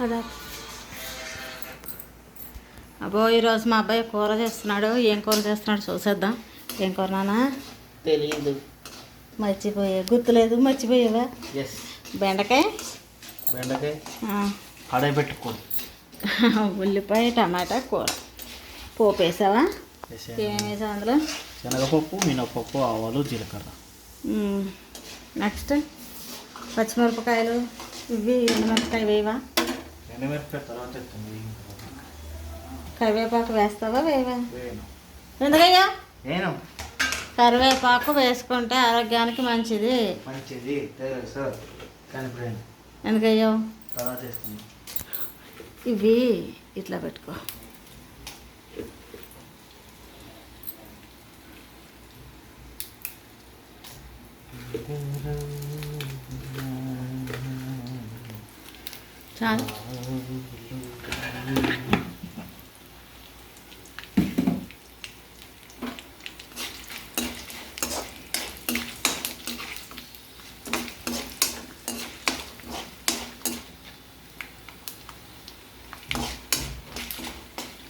అదా. అబ్బో ఈరోజు మా అబ్బాయి కూర చేస్తున్నాడు. ఏం కూర చేస్తున్నాడు చూసేద్దాం. ఏం కూర నాన్న? తెలియదు మర్చిపోయా. గుర్తులేదు. మర్చిపోయావా? బెండకాయ? బెండకాయ? పెట్టుకో ఉల్లిపాయ టమాటా కూర. పోపు వేసావా? ఏమేమి వేసావు అందులో? శనగపప్పు మినపప్పు ఆవాలు జీలకర్ర. నెక్స్ట్ పచ్చిమిరపకాయలు. ఇవి ఎండుమిరపకాయ వేయవా? ఎండుమిరపకాయ తర్వాత ఎత్తుంది కరివేపాకు వేస్తావా వేయను. ఎందుకయ్యా? నేను. కరివేపాకు వేసుకుంటే ఆరోగ్యానికి మంచిది. మంచిది. తెలుసు కానీ ఫ్రెండ్ ఎందుకయ్యో? తర్వాత ఇవి ఇట్లా పెట్టుకో. చాలు.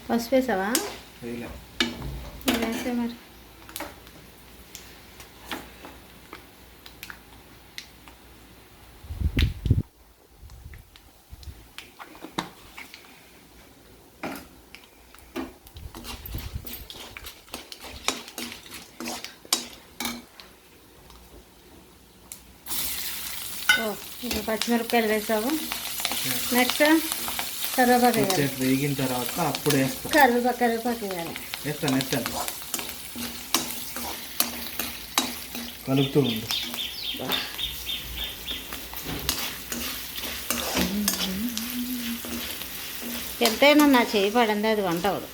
పసుపు వేసావా? వేసే మరి. ఇప్పుడు పచ్చిమిరపకాయలు వేసావు నెక్స్ట్ కరివేపాకు వేయాలి. కొంచెం వేగిన తర్వాత అప్పుడు వేస్తాను కరివేపాకు కరివేపాకు వేయాలి. వేస్తాను వేస్తాను కలుపుతూ ఉండు. ఎంతైనా నా చేయి పడింది అది వంట అవదు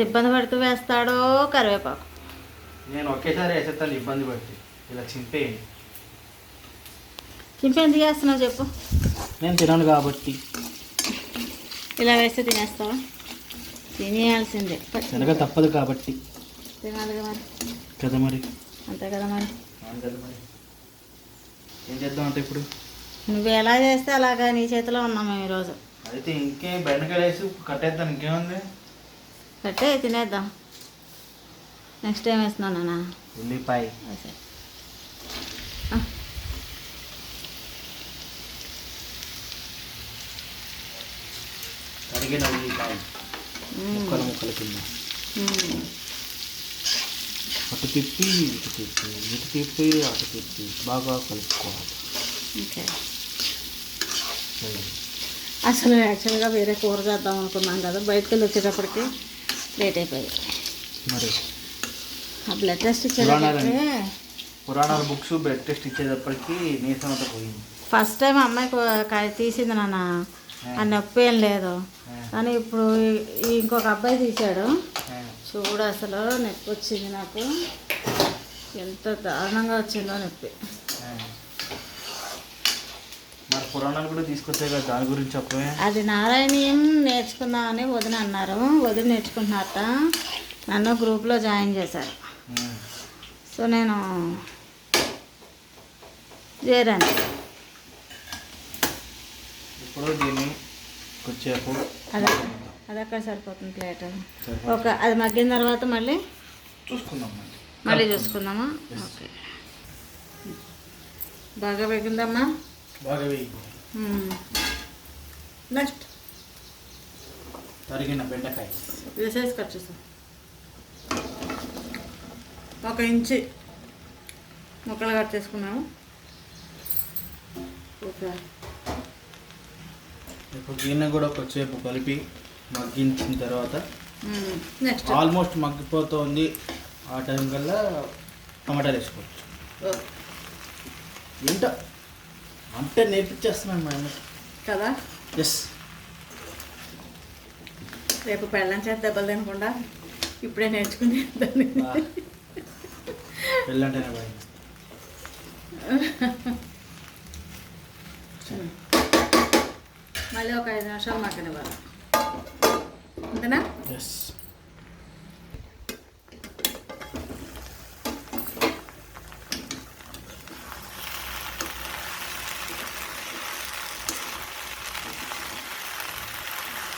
ఎంత ఇబ్బంది పడుతూ వేస్తాడో కరివేపాకు. నేను ఒకేసారి వేసేస్తాను ఇబ్బంది పట్టి ఇలా చింపేయండి. చింపి ఎందుకు వేస్తున్నావు చెప్పు. నేను తినను కాబట్టి. ఇలా వేస్తే తినేస్తావా? తినేయాల్సిందే. తినక తప్పదు కాబట్టి. తినాలిగా మరి. కదా మరి. అంతే కదా మరి. అవును కదా మరి. ఏం చేద్దాం అంటే ఇప్పుడు? నువ్వు ఎలా చేస్తే అలాగా నీ చేతిలో ఉన్నాం మేము ఈరోజు. అయితే ఇంకే బెండకాయలు వేసి కట్టేద్దాం. ఇంకేముంది? కట్టే తినేద్దాం. నెక్స్ట్ ఏం వేస్తున్నావు నాన్న. ఉల్లిపాయ. వేసే కడిగిన ఉల్లిపాయ. ముక్కలు ముక్కలు కింద. అటు తిప్పి ఇటు తిప్పి. ఇటు తిప్పి అటు తిప్పి. బాగా కలుపుకోవాలి. ఓకే. అసలు యాక్చువల్గా వేరే కూర చేద్దాం అనుకున్నాం కదా బయటకు వెళ్ళి వచ్చేటప్పటికి. లేట్ అయిపోయింది. మరి? ఆ బ్లడ్ టెస్ట్ ఇచ్చేటప్పటికి పురాణాల బుక్స్ బ్లడ్ టెస్ట్ ఇచ్చేటప్పటికి నీసం అంతా పోయింది ఫస్ట్ టైం అమ్మాయి తీసింది నాన్న. ఆ నొప్పి ఏం లేదు. కానీ ఇప్పుడు ఇంకొక అబ్బాయి తీశాడు. చూడు అసలు నొప్పి వచ్చింది నాకు. ఎంత దారుణంగా వచ్చిందో నొప్పి. పురాణాలు కూడా తీసుకొచ్చాయి కదా దాని గురించి చెప్పమే అది నారాయణీయం నేర్చుకుందామని వదిన అన్నారు. వదిన నేర్చుకుంటున్నారట. నన్ను గ్రూప్లో జాయిన్ చేశారు. సో నేను చేరాను. ఇప్పుడు దీన్ని కొద్దిసేపు అదే. అక్కడ సరిపోతుంది ప్లేట్. ఒక అది మగ్గిన తర్వాత మళ్ళీ? చూసుకుందాం మళ్ళీ మళ్ళీ చూసుకుందామా? ఓకే. బాగా వేగిందమ్మా. బాగా నెక్స్ట్. తరిగిన బెండకాయ. కట్ చేసాం ఒక ఇంచి ముక్కలు కట్ చేసుకున్నాము ఓకే. ఇప్పుడు దీన్ని కూడా కొద్దిసేపు కలిపి మగ్గించిన తర్వాత నెక్స్ట్ ఆల్మోస్ట్ మగ్గిపోతుంది. ఆ టైం కల్లా టమాటాలు వేసుకోవచ్చు. ఏంటో అంటే నేర్పించేస్తున్నాను మా అమ్మకి కదా? ఎస్ రేపు పెళ్ళం చేత దెబ్బలు తినకుండా ఇప్పుడే నేర్చుకుని పెళ్ళంటేనే భయం. మళ్ళీ ఒక ఐదు నిమిషాలు మగ్గనివ్వాలి అంతేనా? ఎస్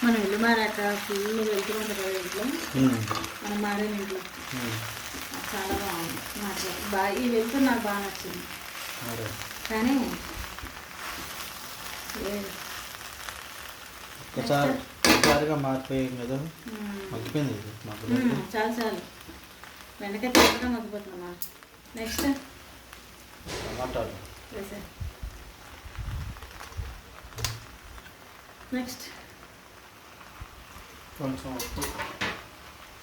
మనం ఇల్లు మారాక ఫుల్ వెళ్తూ ఉంటుంది కదా ఇంట్లో. మనం మారిన ఇంట్లో. చాలా బాగుంది. నాకు బాగా ఈ వెళ్తూ నాకు బాగా నచ్చింది. కానీ ఒకసారిగా మారిపోయాం కదా. మగ్గిపోయింది చాలు చాలు. వెనక తిరగడం మగ్గిపోతుందమ్మా నెక్స్ట్. టమాటాలు నెక్స్ట్. కొంచెం ఉప్పు.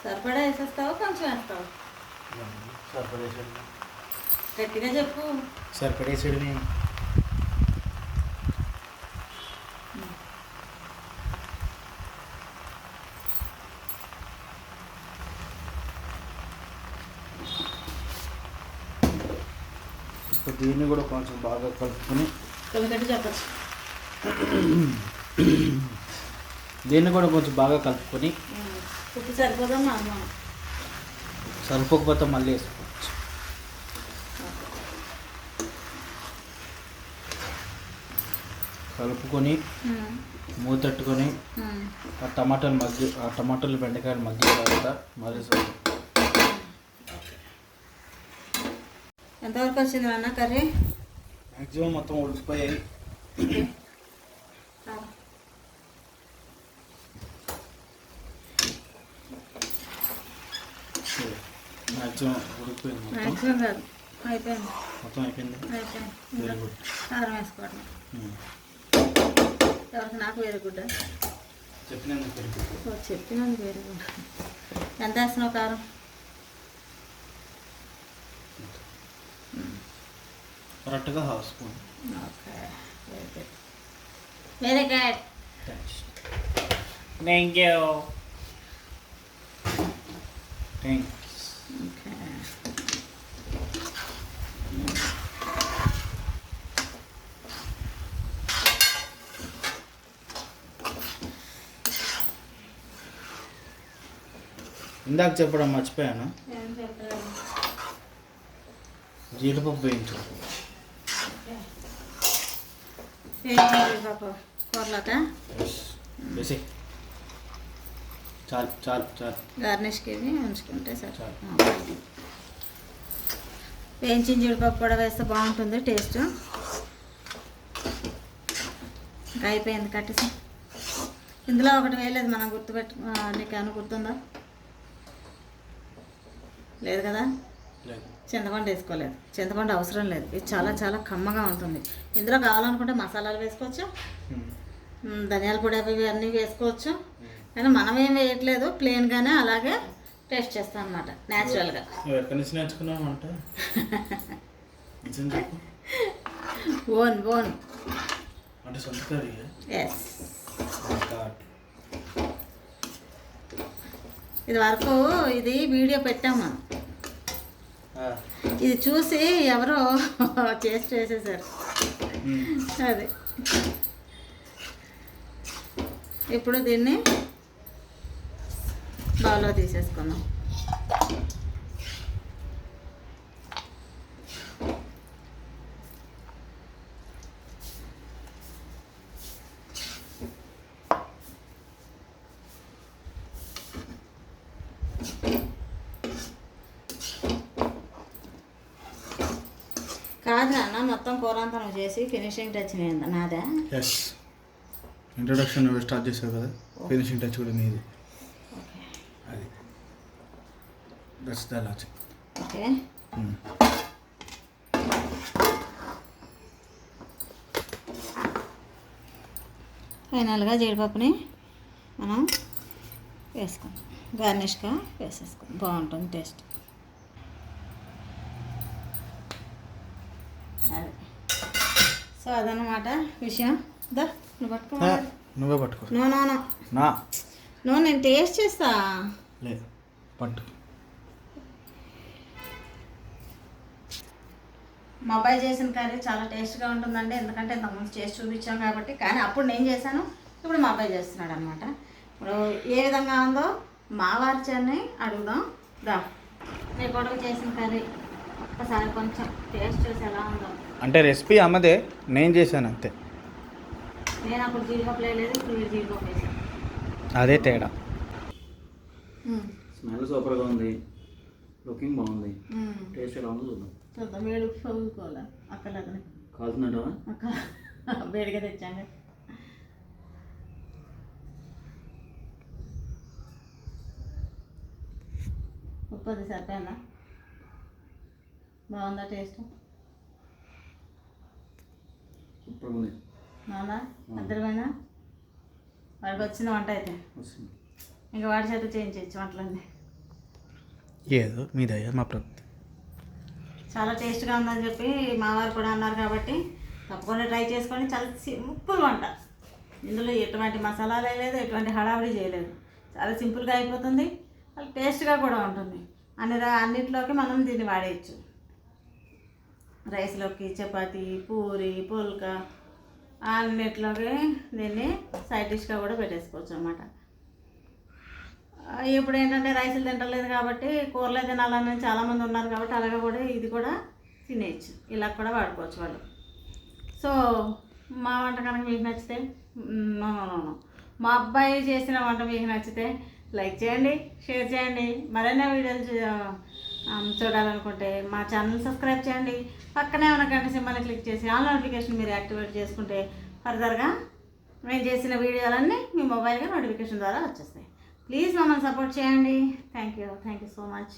సరిపడా వేసేస్తావు? కొంచెం వేస్తావు? సరిపడేసాడు. గట్టిగా చెప్పు. సరిపడేసాడు నేను. ఇప్పుడు దీన్ని కూడా కొంచెం బాగా కలుపుకొని కొలగట్టు చెప్పచ్చు. దీన్ని కూడా కొంచెం బాగా కలుపుకొని ఉప్పు సరిపోదమ్మా అమ్మ? సరిపోకపోతే మళ్ళీ వేసుకోవచ్చు. కలుపుకొని మూతట్టుకొని. ఆ టమాటాలు మగ్గి ఆ టమాటాలు బెండకాయలు మగ్గిన తర్వాత సరి- ఎంతవరకు వచ్చింది నాన్న కర్రీ? మ్యాక్సిమం మొత్తం ఉడికిపోయాయి. మ్యాక్సిమం ఉడికిపోయింది మొత్తం? కాదు. అయిపోయింది. మొత్తం అయిపోయింది? అయిపోయింది. వెరీ గుడ్ కారం వేసుకోవడం. ఎవరికి నాకు వేరే గుడ్డ చెప్పినందుకు వెరీ గుడ్ చెప్పినందుకు వేరే గుడ్డ ఎంత వేస్తున్నావు కారం? కరెక్ట్గా half spoon. Okay. Very good very good thank you thanks okay ఇందాక చెప్పడం మర్చిపోయాను? జీడిపప్పు వేయించు. వేసి చాలు చాలు చాలు. గార్నిష్కి ఉంచుకుంటే సరే. వేయించిన జీడిపప్పు కూడా వేస్తే బాగుంటుంది టేస్ట్. ఇంకా అయిపోయింది కట్టేసి. ఇందులో ఒకటి వేయలేదు మనం గుర్తుపెట్టు నీకు ఏమైనా గుర్తుందా? లేదు కదా? చింతపండు వేసుకోలేదు. చింతపండు అవసరం లేదు. ఇది చాలా చాలా కమ్మగా ఉంటుంది. ఇందులో కావాలనుకుంటే మసాలాలు వేసుకోవచ్చు. మ్, ధనియాల పొడి అవి అన్నీ వేసుకోవచ్చు. కానీ మనం ఏం వేయట్లేదు. ప్లెయిన్గానే అలాగే టేస్ట్ చేస్తాం అనమాట న్యాచురల్గా ఓన్ ఓన్. ఎస్ ఇది వరకు ఇది వీడియో పెట్టాం మనం. ఇది చూసి ఎవరో చేసి చేసేసారు. అది. ఇప్పుడు దీన్ని బౌల్లో తీసేసుకుందాం కాదు నాన్న మొత్తం కూర అంతా నువ్వు చేసి ఫినిషింగ్ టచ్ నాదా? ఎస్ ఇంట్రొడక్షన్ నువ్వు స్టార్ట్ చేసావు కదా? ఫినిషింగ్ టచ్ కూడా నీది. అది. That's the logic okay. ఫైనల్గా జీడిపప్పుని మనం వేసుకుందాం. గార్నిష్గా వేసేసుకుందాం. బాగుంటుంది టేస్ట్ అది. సో అదనమాట విషయం. దా నువ్వు పట్టుకో. నువ్వే పట్టుకో. No no no. నా. నో నేను టేస్ట్ చేస్తా. లేదు పట్టు. మా అబ్బాయి చేసిన కర్రీ చాలా టేస్ట్గా ఉంటుందండి. ఎందుకంటే ఇంతకుముందు చేసి చూపించాం కాబట్టి. కానీ అప్పుడు నేను చేశాను. ఇప్పుడు మా అబ్బాయి చేస్తున్నాడు అనమాట ఇప్పుడు ఏ విధంగా ఉందో మా వారిచాన్ని అడుగుదాం. దా నీ కొడుకు చేసిన కర్రీ. కొంచెం టేస్ట్ చూసి ఎలా ఉందో. అంటే రెసిపీ అమ్మదే నేను చేశాను అంతే. నేను అప్పుడు జీడిపప్పు లేదు ఇప్పుడు వీడు జీడిపప్పు వేసాను అదే తేడా. స్మెల్ సూపర్గా ఉంది లుకింగ్ బాగుంది. టేస్ట్ ఎలా ఉందో చూద్దాం. చూద్దాం వేడి చదువుకోవాలా? అక్కర్లేదని కాల్తుందంటావా అక్క వేడిగా తెచ్చాங்க ఉప్పు అది సరిపోయిందా? బాగుందా టేస్ట్? ఉంది. బాగుందా? అద్దరిపోయిందా వాడికి వచ్చిన వంట అయితే. ఇంకా వాడి చేత చేయించవచ్చు వంటలన్నీ. ఏదో మీ దయ మా ప్రభుత్వం చాలా టేస్ట్గా ఉందని చెప్పి మా వారు కూడా అన్నారు కాబట్టి తప్పకుండా ట్రై చేసుకొని చాలా సింపుల్ వంట. ఇందులో ఎటువంటి మసాలాలు వేయలేదు ఎటువంటి హడావిడి చేయలేదు. చాలా సింపుల్గా అయిపోతుంది. చాలా టేస్ట్గా కూడా ఉంటుంది. అన్ని ర- అన్నిట్లోకి మనం దీన్ని వాడేయచ్చు. రైస్లోకి చపాతి పూరి పుల్కా అన్నిట్లోకి దీన్ని సైడ్ డిష్గా కూడా పెట్టేసుకోవచ్చు అనమాట ఇప్పుడు ఏంటంటే రైసులు తింటలేదు కాబట్టి కూరలే తినాలని చాలామంది ఉన్నారు కాబట్టి అలాగే కూడా ఇది కూడా తినేయచ్చు. ఇలా కూడా వాడుకోవచ్చు వాళ్ళు. సో మా వంట కనుక మీకు నచ్చితే మ్, మా అబ్బాయి చేసిన వంట మీకు నచ్చితే లైక్ చేయండి షేర్ చేయండి. మరైనా వీడియోలు చూడాలనుకుంటే మా ఛానల్ సబ్స్క్రైబ్ చేయండి. పక్కనే ఉన్న గంట సింబల్ని క్లిక్ చేసి ఆల్ నోటిఫికేషన్ మీరు యాక్టివేట్ చేసుకుంటే ఫర్దర్గా మేము చేసిన వీడియోలన్నీ మీ మొబైల్గా నోటిఫికేషన్ ద్వారా వచ్చేస్తాయి. ప్లీజ్ మమ్మల్ని సపోర్ట్ చేయండి. Thank you. Thank you so much.